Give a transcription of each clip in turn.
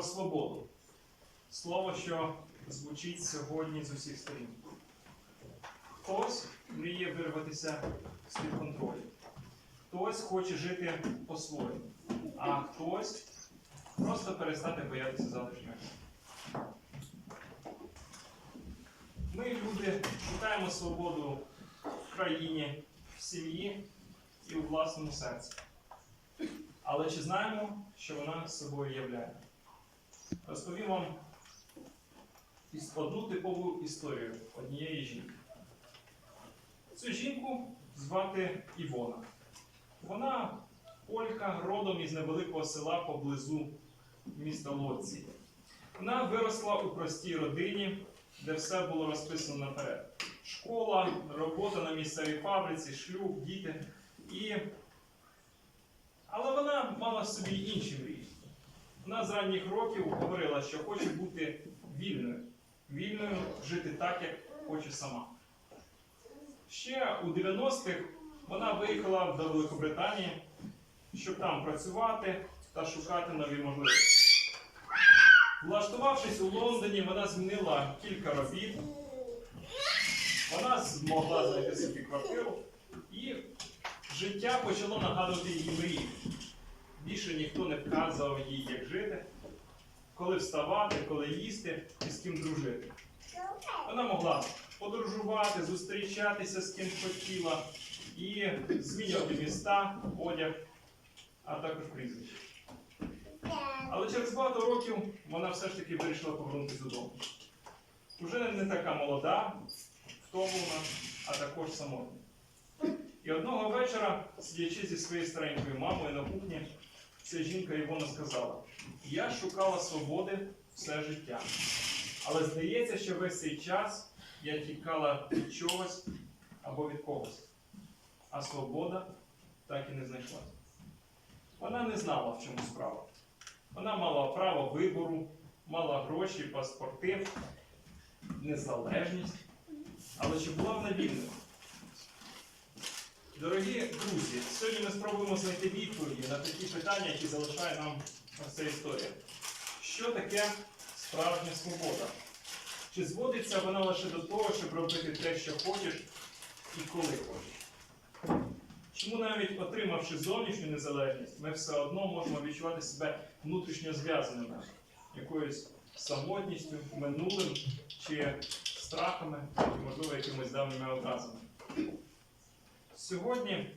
про свободу. Слово, що звучить сьогодні з усіх сторін. Хтось мріє вирватися з-під контролю. Хтось хоче жити по-своєму, а хтось просто перестати боятися залишнього. Ми, люди, шукаємо свободу в країні, в сім'ї і у власному серці. Але чи знаємо, що вона собою являє? Розповім вам одну типову історію однієї жінки. Цю жінку звати Івона. Вона полька родом із невеликого села поблизу міста Лодзі. Вона виросла у простій родині, де все було розписано наперед. Школа, робота на місцевій фабриці, шлюб, діти. І... Але вона мала в собі інші мрії. Вона з ранніх років говорила, що хоче бути вільною, вільною жити так, як хоче сама. Ще у 90-х вона виїхала до Великобританії, щоб там працювати та шукати нові можливості. Влаштувавшись у Лондоні, вона змінила кілька робіт. Вона змогла знайти собі квартиру, і життя почало нагадувати її мрії. Більше ніхто не вказував їй, як жити, коли вставати, коли їсти і з ким дружити. Вона могла подорожувати, зустрічатися з ким хотіла і змінювати міста, одяг, а також прізвище. Але через багато років вона все ж таки вирішила повернутися додому. Уже не така молода, втомлена, а також самотня. І одного вечора, сидячи зі своєю старенькою мамою на кухні, ця жінка Івона сказала: Я шукала свободи все життя. Але здається, що весь цей час я тікала від чогось або від когось. А свобода так і не знайшлася. Вона не знала, в чому справа. Вона мала право вибору, мала гроші, паспорти, незалежність. Але чи була вона вільною? Дорогі друзі, сьогодні ми спробуємо знайти відповіді на такі питання, які залишає нам ця історія. Що таке справжня свобода? Чи зводиться вона лише до того, щоб робити те, що хочеш і коли хочеш? Чому навіть отримавши зовнішню незалежність, ми все одно можемо відчувати себе внутрішньо зв'язаними якоюсь самотністю, минулим чи страхами, і, можливо, якимись давніми образами? Сьогодні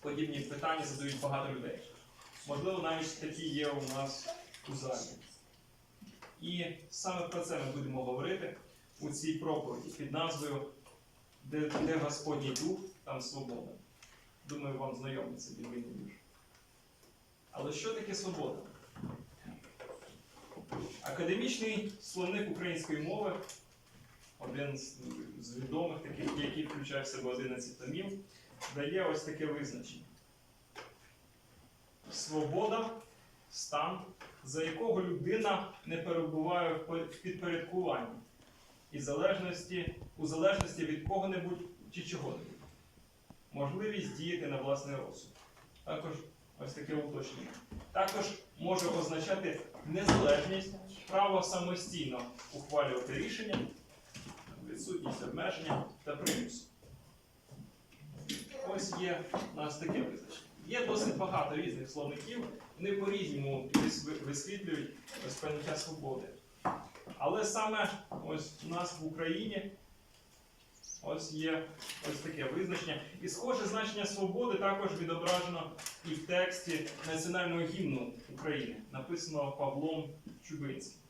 подібні питання задають багато людей. Можливо, навіть такі є у нас у залі. І саме про це ми будемо говорити у цій проповіді під назвою Де, де Господній Дух, там свобода. Думаю, вам знайомий це біблійний вірш. Але що таке свобода? Академічний словник української мови, один з, відомих таких, який включає в себе 11 томів, дає ось таке визначення. Свобода стан, за якого людина не перебуває в в підпорядкуванні і залежності, у залежності від кого-небудь чи чого-небудь. Можливість діяти на власний розсуд. Також ось таке уточнення. Також може означати незалежність, право самостійно ухвалювати рішення, відсутність обмеження та примусу. Ось є у нас таке визначення. Є досить багато різних словників, вони по-різному висвітлюють ось свободи. Але саме ось у нас в Україні ось є ось таке визначення. І схоже значення свободи також відображено і в тексті національного гімну України, написаного Павлом Чубинським.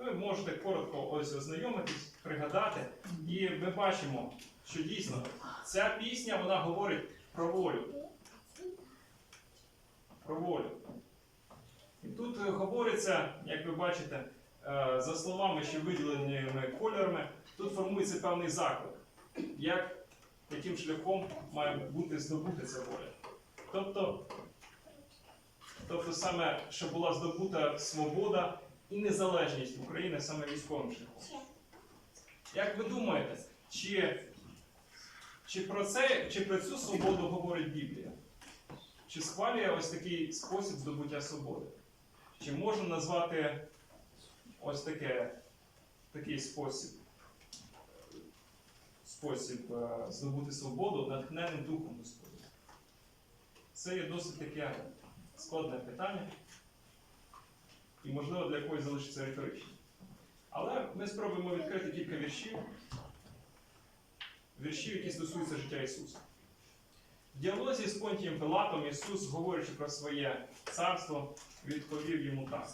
Ви можете коротко ось ознайомитись, пригадати, і ми бачимо, що дійсно ця пісня вона говорить про волю. Про волю. І тут е, говориться, як ви бачите, е, за словами, що виділеними кольорами, тут формується певний заклик, як яким шляхом має бути здобута ця воля. Тобто, тобто саме, щоб була здобута свобода і незалежність України саме військовим шляхом. Як ви думаєте, чи, чи, про це, чи про цю свободу говорить Біблія? Чи схвалює ось такий спосіб здобуття свободи? Чи можна назвати ось таке, такий спосіб, спосіб е, здобути свободу натхненним Духом Господнім? Це є досить таке складне питання, і, можливо, для когось залишиться риторичним. Але ми спробуємо відкрити кілька віршів, віршів, які стосуються життя Ісуса. В діалозі з Понтієм Пилатом Ісус, говорячи про своє царство, відповів йому так.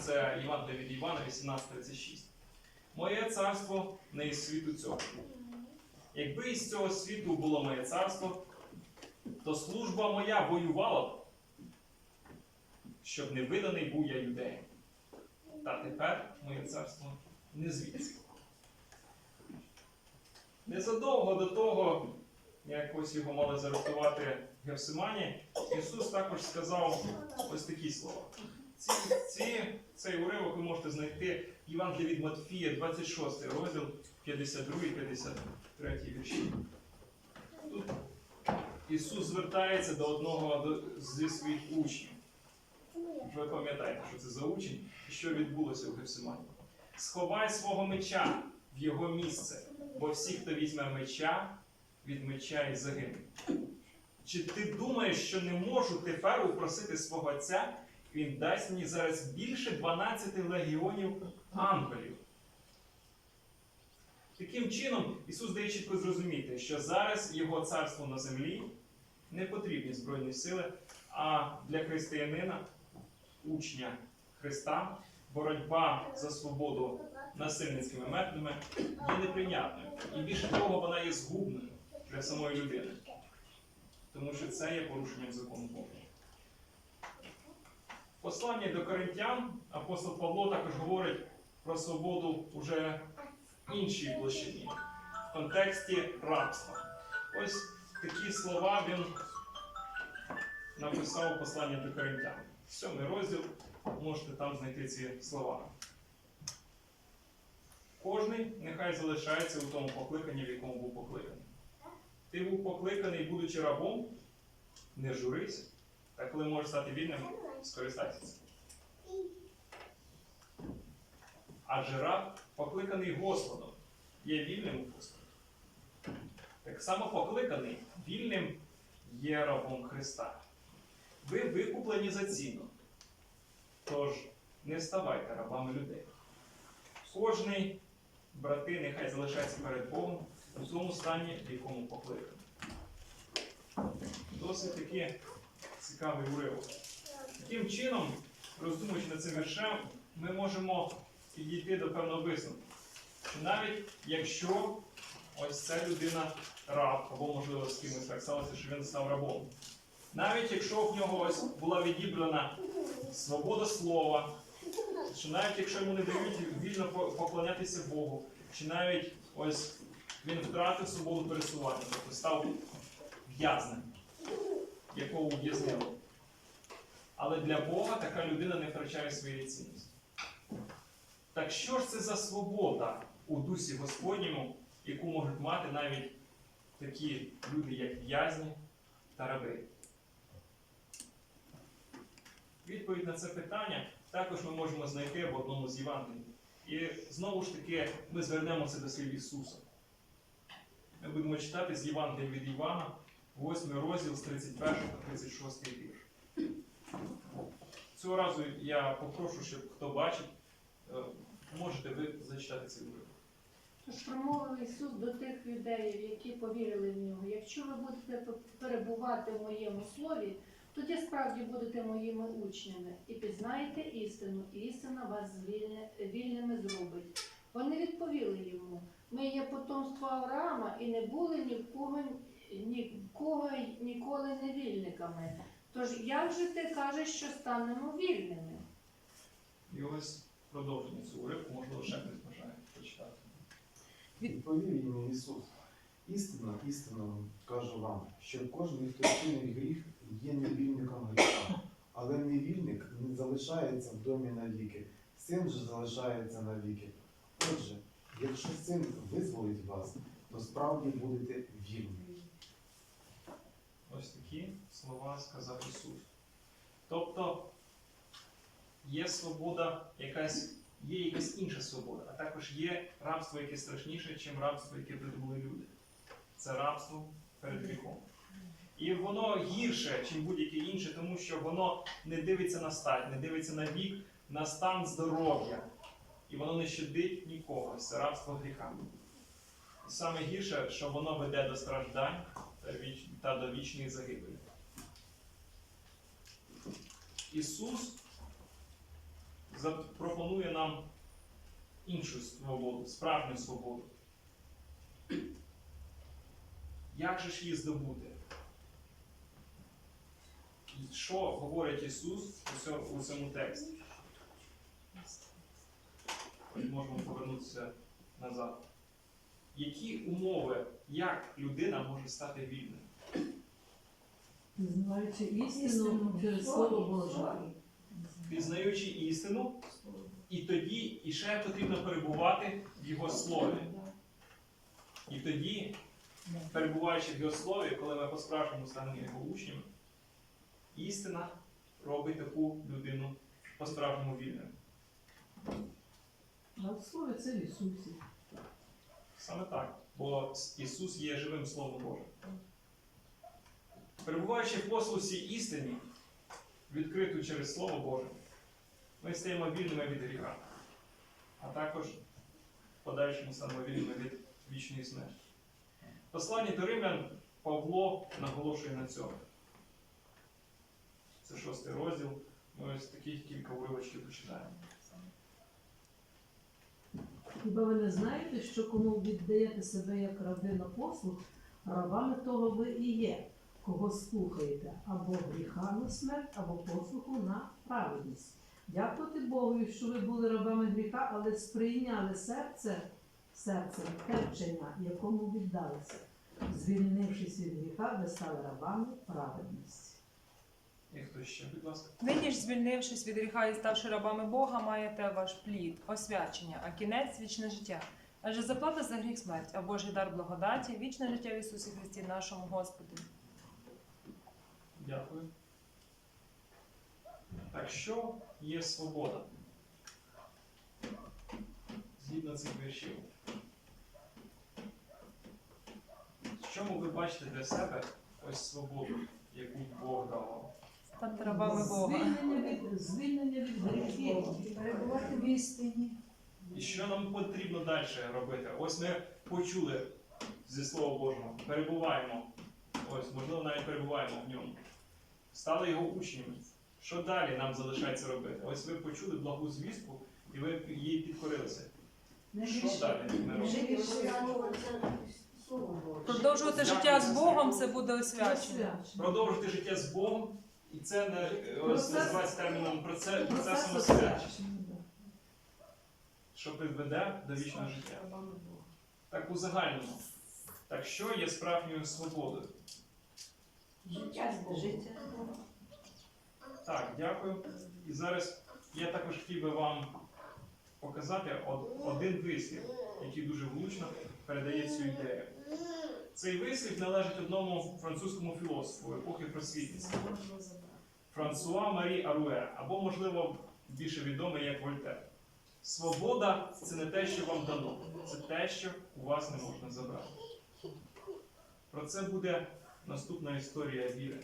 Це Євангелія від Івана 18.36. Моє царство не із світу цього. Якби із цього світу було моє царство, то служба моя воювала б, щоб не виданий був я юдеям. Та тепер моє царство не звідси. Незадовго до того, як ось його мали заарештувати в Ісус також сказав ось такі слова. Ці, ці, цей уривок ви можете знайти в Євангелії від Матфія, 26 розділ, 52-53 вірші. Тут Ісус звертається до одного зі своїх учнів. Ви пам'ятаєте, що це за учень що відбулося у Гефсимані. Сховай свого меча в його місце, бо всі, хто візьме меча, від меча і загине. Чи ти думаєш, що не можу тепер упросити свого отця, він дасть мені зараз більше 12 легіонів ангелів? Таким чином, Ісус дає чітко зрозуміти, що зараз Його царство на землі не потрібні збройні сили, а для християнина, учня Христа, боротьба за свободу насильницькими методами є неприйнятною. І більше того, вона є згубною для самої людини. Тому що це є порушенням закону Бога. В посланні до коринтян апостол Павло також говорить про свободу уже в іншій площині, в контексті рабства. Ось такі слова він написав у посланні до коринтян. Сьомий розділ, можете там знайти ці слова. Кожний нехай залишається у тому покликанні, в якому був покликаний. Ти був покликаний, будучи рабом, не журись, та коли можеш стати вільним, скористайся. Адже раб покликаний Господом, є вільним у Господі. Так само покликаний вільним є рабом Христа. Ви викуплені за ціну. Тож не ставайте рабами людей. Кожний, брати, нехай залишається перед Богом у тому стані, в якому покликаний. Досить таки цікавий уривок. Таким чином, роздумуючи над цим віршем, ми можемо підійти до певного висновку. Що навіть якщо ось ця людина раб, або, можливо, з кимось так сталося, що він став рабом. Навіть якщо в нього ось була відібрана свобода слова, що навіть якщо йому не дають вільно поклонятися Богу, чи навіть ось він втратив свободу пересування, тобто став в'язнем, якого ув'язнили. Але для Бога така людина не втрачає своєї цінності. Так що ж це за свобода у дусі Господньому, яку можуть мати навіть такі люди, як в'язні та раби? Відповідь на це питання також ми можемо знайти в одному з Євангелій. І знову ж таки ми звернемося до слів Ісуса. Ми будемо читати з Євангелія від Івана, 8 розділ з 31 по 36 вірш. Цього разу я попрошу, щоб хто бачить, е, можете ви зачитати цей уривок. Тож промовив Ісус до тих юдеїв, які повірили в нього. Якщо ви будете перебувати в моєму слові, тоді справді будете моїми учнями і пізнаєте істину, і істина вас звільне, вільними зробить. Вони відповіли йому: ми є потомство Авраама і не були ні в кого, ні в кого ніколи не вільниками. Тож як же ти кажеш, що станемо вільними? І ось продовження цього уривку, можливо, ще хтось бажає прочитати. Відповів йому Ісус. Істинно, істинно кажу вам, що кожен, хто чинить гріх, є невільником гріха. Але невільник не залишається в домі навіки, син же залишається навіки. Отже, якщо син визволить вас, то справді будете вільні. Ось такі слова сказав Ісус. Тобто, є свобода, якась, є якась інша свобода, а також є рабство, яке страшніше, ніж рабство, яке придумали люди. Це рабство перед гріхом. І воно гірше, ніж будь-яке інше, тому що воно не дивиться на стать, не дивиться на вік, на стан здоров'я. І воно не щадить нікого. Це рабство гріха. І саме гірше, що воно веде до страждань та, та до вічної загибелі. Ісус запропонує нам іншу свободу, справжню свободу. Як же ж її здобути? Що говорить Ісус у цьому, тексті? Можемо повернутися назад. Які умови, як людина може стати вільною? Пізнаючи істину через Слово Боже. Пізнаючи істину, і тоді і ще потрібно перебувати в Його слові. І тоді, перебуваючи в Його слові, коли ми по-справжньому станемо його учнями, істина робить таку людину по-справжньому вільною. Слові це в Ісусі. Саме так, бо Ісус є живим Словом Божим. Перебуваючи в послусі істині, відкриту через Слово Боже, ми стаємо вільними від гріха, а також в подальшому станемо вільними від вічної смерті. В Посланні до Римлян Павло наголошує на цьому. Це шостий розділ. Ми ось таких кілька уривочків починаємо. Хіба ви не знаєте, що кому віддаєте себе як раби на послуг, рабами того ви і є, кого слухаєте, або гріха на смерть, або послуху на праведність. Дякувати Богу, що ви були рабами гріха, але сприйняли серце, серцем те вчення, якому віддалися. Звільнившись від гріха, ви стали рабами праведності. І хто ще, будь ласка. Нині ж, звільнившись від гріха і ставши рабами Бога, маєте ваш плід, освячення, а кінець вічне життя. Адже заплата за гріх смерть, а Божий дар благодаті, вічне життя в Ісусі Христі, нашому Господу. Дякую. Так що є свобода? Згідно цих віршів. В чому ви бачите для себе ось свободу, яку Бог дав Стати рабами Бога. Звільнення від, звільнення від гріхів. Перебувати в істині. І що нам потрібно далі робити? Ось ми почули зі Слова Божого, перебуваємо, ось, можливо, навіть перебуваємо в ньому. Стали його учнями. Що далі нам залишається робити? Ось ви почули благу звістку і ви їй підкорилися. Що далі ми робимо? Жити Слово Боже. Продовжувати життя з Богом це буде освячення. Продовжити життя з Богом, і це не ось, називається терміном проце- процесом Процес освячення, освячення, що приведе до вічного життя. Так у загальному. Так що є справжньою свободою? Життя з Життя. Так, дякую. І зараз я також хотів би вам показати один вислів, який дуже влучно передає цю ідею. Цей вислів належить одному французькому філософу епохи просвітництва Франсуа Марі Аруе, або, можливо, більше відомий як Вольтер. Свобода це не те, що вам дано, це те, що у вас не можна забрати. Про це буде наступна історія віри,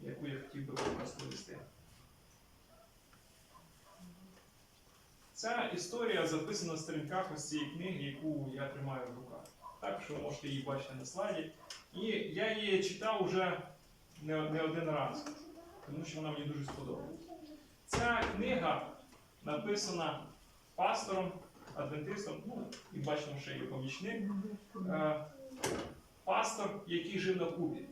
яку я хотів би вам розповісти. Ця історія записана в сторінках ось цієї книги, яку я тримаю в руках. Так що ви можете її бачити на слайді. І я її читав уже не, не один раз, тому що вона мені дуже сподобалась. Ця книга написана пастором, адвентистом, ну і бачимо, що є помічник. Е, пастор, який жив на Кубі.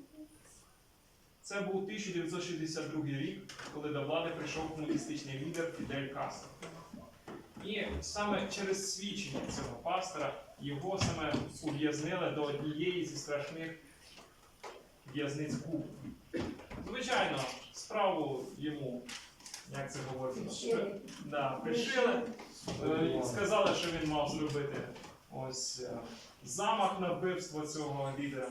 Це був 1962 рік, коли до влади прийшов комуністичний лідер Фідель Кастро. І саме через свідчення цього пастора його саме ув'язнили до однієї зі страшних в'язниць Куби. Звичайно, справу йому, як це говориться, Пришили. да, пришили. Е, Сказали, що він мав зробити ось е, замах на вбивство цього лідера.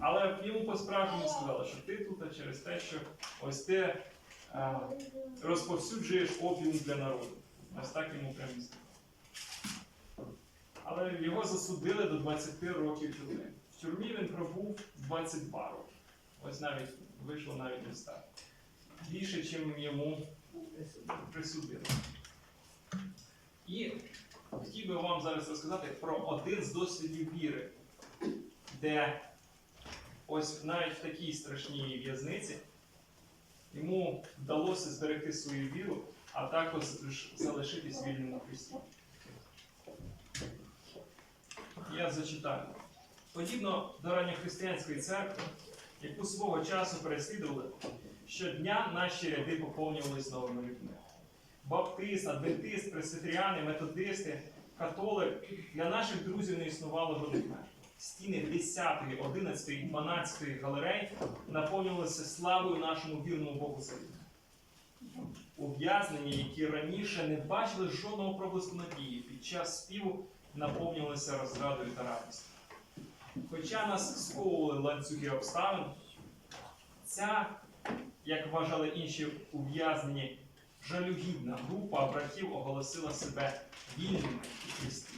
Але йому по-справжньому сказали, що ти тут через те, що ось ти е, розповсюджуєш опіум для народу. Ось так йому прямо. Але його засудили до 20 років тюрми. В тюрмі він пробув 22 роки. Ось навіть вийшло навіть ось так. Більше, ніж йому присудили. І хотів би вам зараз розказати про один з досвідів віри, де ось навіть в такій страшній в'язниці йому вдалося зберегти свою віру, а також залишитись вільним у Христі. Я зачитаю. Подібно до ранньохристиянської церкви, яку свого часу переслідували, щодня наші ряди поповнювались новими людьми. Баптист, адвентист, пресвітеріани, методисти, католик для наших друзів не існувало меж. Стіни 10, 11, і 12 галерей наповнювалися славою нашому вірному Богу Союзу. Ув'язнені, які раніше не бачили жодного проблиску надії, під час співу наповнювалися розрадою та радістю. Хоча нас сковували ланцюги обставин, ця, як вважали інші ув'язнені, жалюгідна група братів оголосила себе вільними у Христі.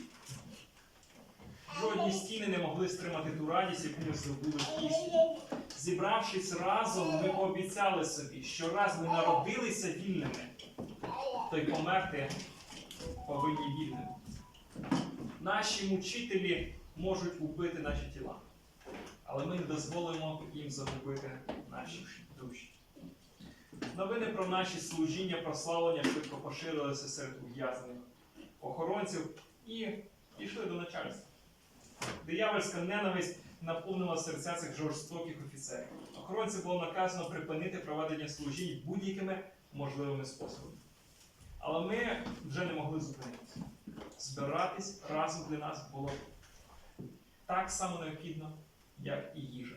Жодні стіни не могли стримати ту радість, яку ми здобули в пісні. Зібравшись разом, ми пообіцяли собі, що раз ми народилися вільними, то й померти повинні вільними. Наші мучителі можуть убити наші тіла, але ми не дозволимо їм загубити наші душі. Новини про наші служіння, прославлення швидко поширилися серед ув'язнених охоронців і пішли до начальства. Диявольська ненависть наповнила серця цих жорстоких офіцерів. Охоронцям було наказано припинити проведення служінь будь-якими можливими способами. Але ми вже не могли зупинитися. Збиратись разом для нас було так само необхідно, як і їжа.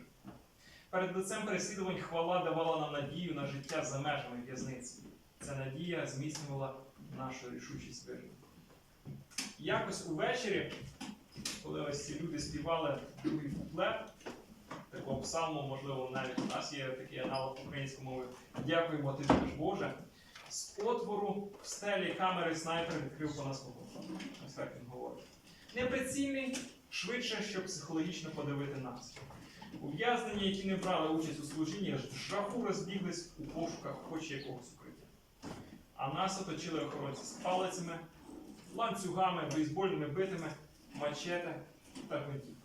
Перед лицем переслідувань хвала давала нам надію на життя за межами в'язниці. Ця надія зміцнювала нашу рішучість вижити. Якось увечері, коли ось ці люди співали другий куплет, такого псалму, можливо, навіть у нас є такий аналог української мови Дякуємо тобі, наш Боже. З отвору в стелі камери снайпер відкрив по нас вогонь. Ось так він говорить. Неприцільний, швидше, щоб психологічно подивити нас. Ув'язнені, які не брали участь у служінні, з жаху розбіглись у пошуках хоч якогось укриття. А нас оточили охоронці з палицями, ланцюгами, бейсбольними битами, мачете та гвинтівками.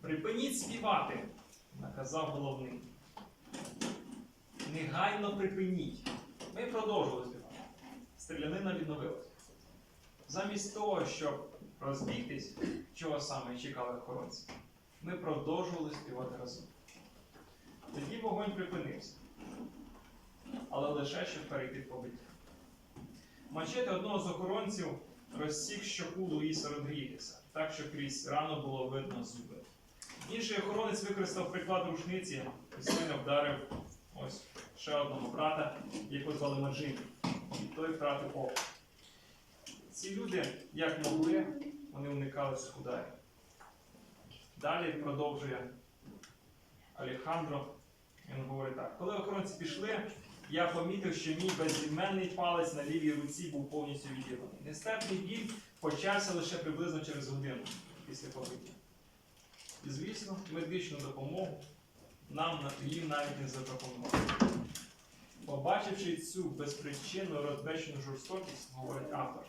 Припиніть співати, наказав головний. Негайно припиніть. Ми продовжували співати. Стрілянина відновилась. Замість того, щоб розбігтись, чого саме чекали охоронці, ми продовжували співати разом. Тоді вогонь припинився, але лише щоб перейти в побиття. Мачете одного з охоронців розсік щоку Луїса Родрігеса, так що крізь рану було видно зуби. Інший охоронець використав приклад рушниці і сильно вдарив ось ще одного брата, якого звали Маджині, і той втратив око. Ці люди, як могли, вони уникали ударів. Далі продовжує Алехандро. Він говорить так: коли охоронці пішли, я помітив, що мій безіменний палець на лівій руці був повністю відірваний. Нестерпний біль почався лише приблизно через годину після побиття. І, звісно, медичну допомогу нам на- їм навіть не запропонували. Побачивши цю безпричинну розбещену жорстокість, говорить автор,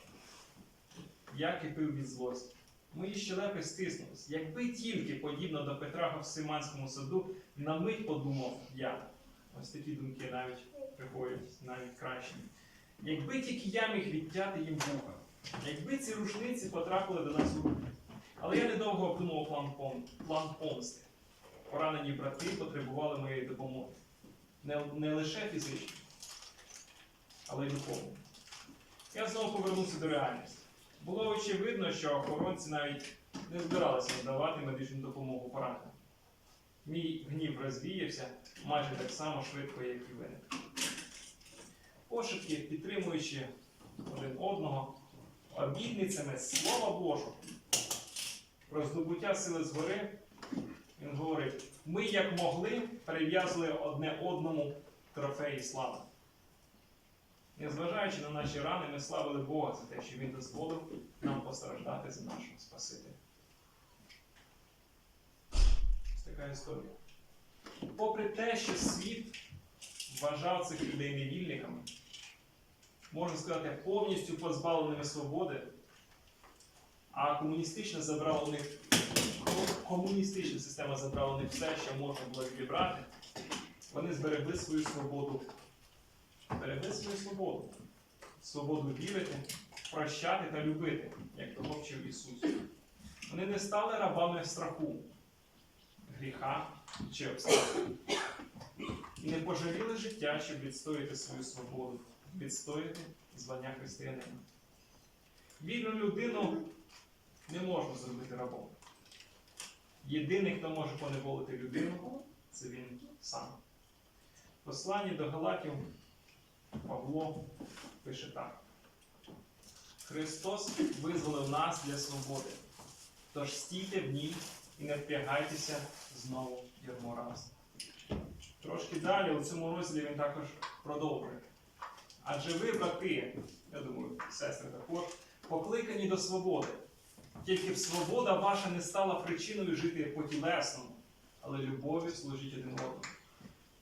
я кипив від злості. Мої щелепи стиснулись. Якби тільки, подібно до Петра в Симанському саду, на мить подумав я. Ось такі думки навіть приходять навіть кращі. Якби тільки я міг відтяти їм вуха, якби ці рушниці потрапили до нас у руки. Але я недовго обдумував план, пом... план помсти. Поранені брати потребували моєї допомоги. Не, не лише фізично, але й духовно. Я знову повернувся до реальності. Було очевидно, що охоронці навіть не збиралися надавати медичну допомогу пораненим. Мій гнів розвіявся майже так само швидко, як і виник. Пошепки, підтримуючи один одного, обітницями Слова Божого про здобуття сили згори, Він говорить: ми як могли перев'язували одне одному трофеї слави. Незважаючи на наші рани, ми славили Бога за те, що Він дозволив нам постраждати за нашого Спасителя. Ось така історія. Попри те, що світ вважав цих людей невільниками, можна сказати, повністю позбавленими свободи, а комуністична забрала у них комуністична система забрала у них все, що можна було відібрати, вони зберегли свою свободу. Зберегли свою свободу. Свободу вірити, прощати та любити, як того вчив Ісус. Вони не стали рабами страху, гріха чи обставин. І не пожаліли життя, щоб відстояти свою свободу, відстояти звання християнина. Вільну людину не можна зробити рабом. Єдиний, хто може поневолити людину, це він сам. В посланні до Галатів Павло пише так. Христос визволив нас для свободи. Тож стійте в ній і не впрягайтеся знову ярмо раз. Трошки далі у цьому розділі він також продовжує. Адже ви, брати, я думаю, сестри також, покликані до свободи. Тільки б свобода ваша не стала причиною жити по тілесному, але любові служіть один одному.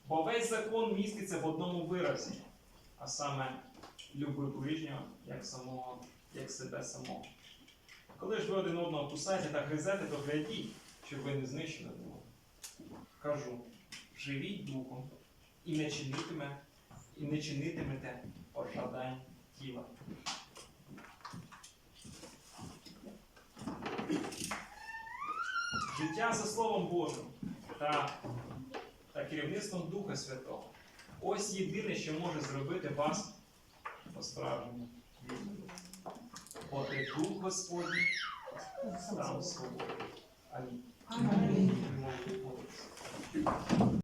Бо весь закон міститься в одному виразі, а саме люби ближнього як самого, як себе самого. Коли ж ви один одного кусаєте та гризете, то глядіть, щоб ви не знищили одного. Кажу, живіть духом і не чинитиме, і не чинитимете пожадань тіла. Життя за Словом Божим та, та керівництвом Духа Святого. Ось єдине, що може зробити вас по-справжньому вільними. От і Дух Господній став свободою. Амінь. Амінь.